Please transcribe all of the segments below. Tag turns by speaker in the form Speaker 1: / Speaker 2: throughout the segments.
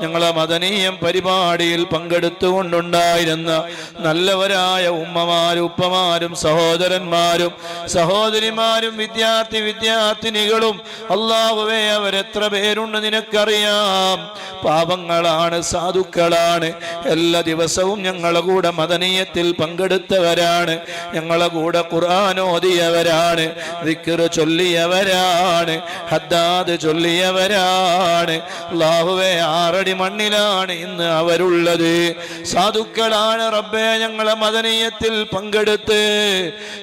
Speaker 1: ഞങ്ങളെ മദനീയം പരിപാടിയിൽ പങ്കെടുത്തുകൊണ്ടുണ്ടായിരുന്ന നല്ലവരായ ഉമ്മമാരും ഉപ്പമാരും സഹോദരന്മാരും സഹോദരിമാരും വിദ്യാർത്ഥി വിദ്യാർത്ഥിനികളും അള്ളാഹുവേ അവരെത്ര പേരുണ്ട് നിനക്കറിയാം. പാപങ്ങളാണ് സാധുക്കളാണ്. എല്ലാ ദിവസവും ഞങ്ങളെ കൂടെ മദനീയത്തിൽ പങ്കെടുത്തവരാണ്. ഞങ്ങളെ കൂടെ ഖുർആൻ ഓതിയവരാണ്. ദിക്റ് ചൊല്ലിയവരാണ്. ഹദ്ദാദ് ചൊല്ലിയവരാണ്. അള്ളാഹുവേ ആറടി മണ്ണിലാണ് ഇന്ന് അവരുള്ളത്. സാധുക്കളാണ് റബ്ബെ ഞങ്ങളെ മദനീയത്തിൽ പങ്കെടുത്ത്.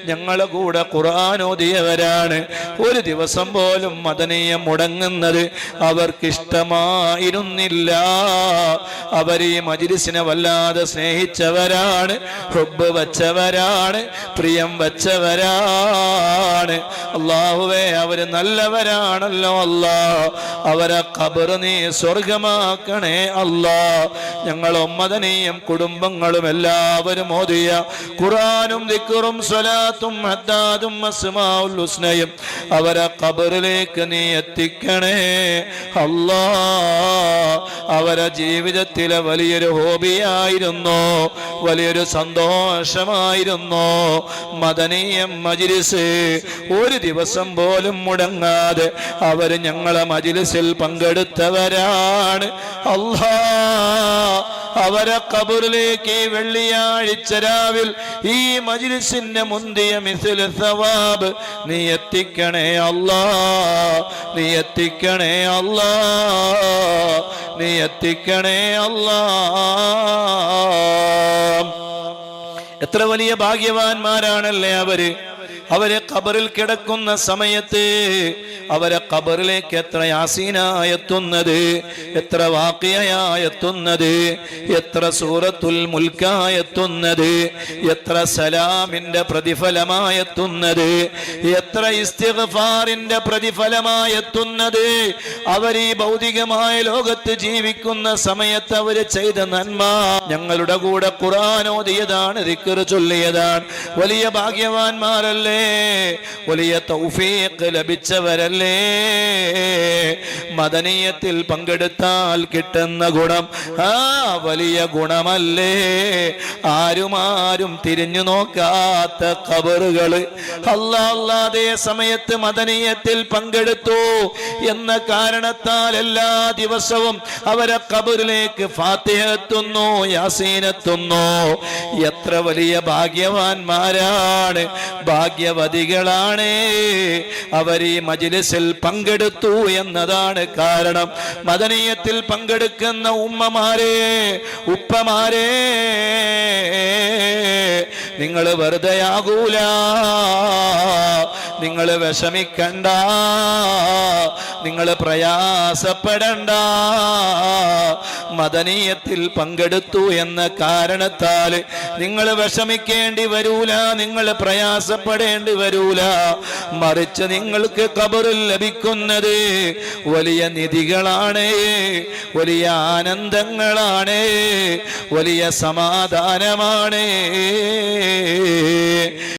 Speaker 1: ഞങ്ങളെ കൂടെ ഖുർആൻ ഓതിയവരാണ്. ഒരു ദിവസം പോലും മദനീയം മുടങ്ങുന്നത് അവർക്കിഷ്ടമായിരുന്നില്ല. അവർ ഈ മജിലിസിനെ വല്ലാതെ സ്നേഹിച്ചവരാണ് ഹുബ് വച്ചവരാണ് പ്രിയം വച്ചവരാണ്. അള്ളാഹുവേ അവർ നല്ലവരാണല്ലോ അല്ലാ അവരെ ഖബർ നീ സ്വർഗമാക്കണേ അല്ല ഞങ്ങൾ ഒമ്മതനെയും കുടുംബങ്ങളും എല്ലാവരും ഓതിയ ഖുറാനും ദിക്കുറും സ്വലാത്തും അസ്മാഉൽ ഹുസ്നയും അവരെ ഖബറിലേക്ക് നീ എത്തിക്കണേ അല്ലാ അവരെ ജീവിതത്തിലെ വലിയൊരു ഹോബിയായിരുന്നു. വലിയൊരു സന്തോഷമായിരുന്നു. മദനീയം മജിലിസ് ഒരു ദിവസം പോലും മുടങ്ങാതെ അവർ ഞങ്ങളെ മജിലിസിൽ പങ്കെടുത്തവരാണ്. അല്ലാ അവരെ കബറിലേക്ക് വെള്ളിയാഴ്ച രാവിൽ ഈ മജിലിസിന്റെ മുന്തിയ മിസിൽ സവാബ് നീ എത്തിക്കണേ അല്ലാ നീ എത്തിക്കണേ അല്ലാ നീ എത്തിക്കണേ അല്ലാ. എത്ര വലിയ ഭാഗ്യവാന്മാരാണല്ലേ അവർ? അവരെ ഖബറിൽ കിടക്കുന്ന സമയത്ത് അവരെ ഖബറിലേക്ക് എത്ര യാസീനായെത്തുന്നത്? എത്ര വാക്കിയായെത്തുന്നത്? എത്ര സൂറത്തുൽ മുൽക്കായെത്തുന്നത്? എത്ര സലാമിന്റെ പ്രതിഫലമായെത്തുന്നത്? എത്ര ഇസ്തിഫാറിന്റെ പ്രതിഫലമായെത്തുന്നത്? അവർ ഈ ഭൗതികമായ ലോകത്ത് ജീവിക്കുന്ന സമയത്ത് അവർ ചെയ്ത നന്മ ഞങ്ങളുടെ കൂടെ ഖുറാനോദിയതാണ് ദിക്കർ ചൊല്ലിയതാണ്. വലിയ ഭാഗ്യവാന്മാരല്ലേ? വലിയ തൗഫീഖ് ലഭിച്ചവരല്ലേ? മദനീയത്തിൽ പങ്കെടുത്താൽ കിട്ടുന്ന ഗുണം ആ വലിയ ഗുണമല്ലേ? ആരുമാരും തിരിഞ്ഞു നോക്കാത്ത കബറുകൾ അല്ലാ അല്ലാ സമയത്ത് മദനീയത്തിൽ പങ്കെടുത്തു. എന്ന കാരണത്താൽ എല്ലാ ദിവസവും അവരെ കബറിലേക്ക് ഫാത്തിഹ എത്തുന്നു യാസീനെത്തുന്നു എത്ര വലിയ ഭാഗ്യവാന്മാരാണ്. ഭാഗ്യവതികളാണ് അവർ ഈ മജിലിസിൽ പങ്കെടുത്തു എന്നതാണ് കാരണം. മദനീയത്തിൽ പങ്കെടുക്കുന്ന ഉമ്മമാരെ ഉപ്പമാരെ നിങ്ങൾ വെറുതെയാകൂല. നിങ്ങൾ വിഷമിക്കണ്ട. നിങ്ങൾ പ്രയാസപ്പെടണ്ട. മദനീയത്തിൽ പങ്കെടുത്തു എന്ന കാരണത്താൽ നിങ്ങൾ വിഷമിക്കേണ്ടി വരൂല. നിങ്ങൾ പ്രയാസപ്പെടേണ്ടി വരൂല. മറിച്ച് നിങ്ങൾക്ക് കബറിൽ ലഭിക്കുന്നത് വലിയ നിധികളാണ്. വലിയ ആനന്ദങ്ങളാണ്. വലിയ സമാധാനമാണ്.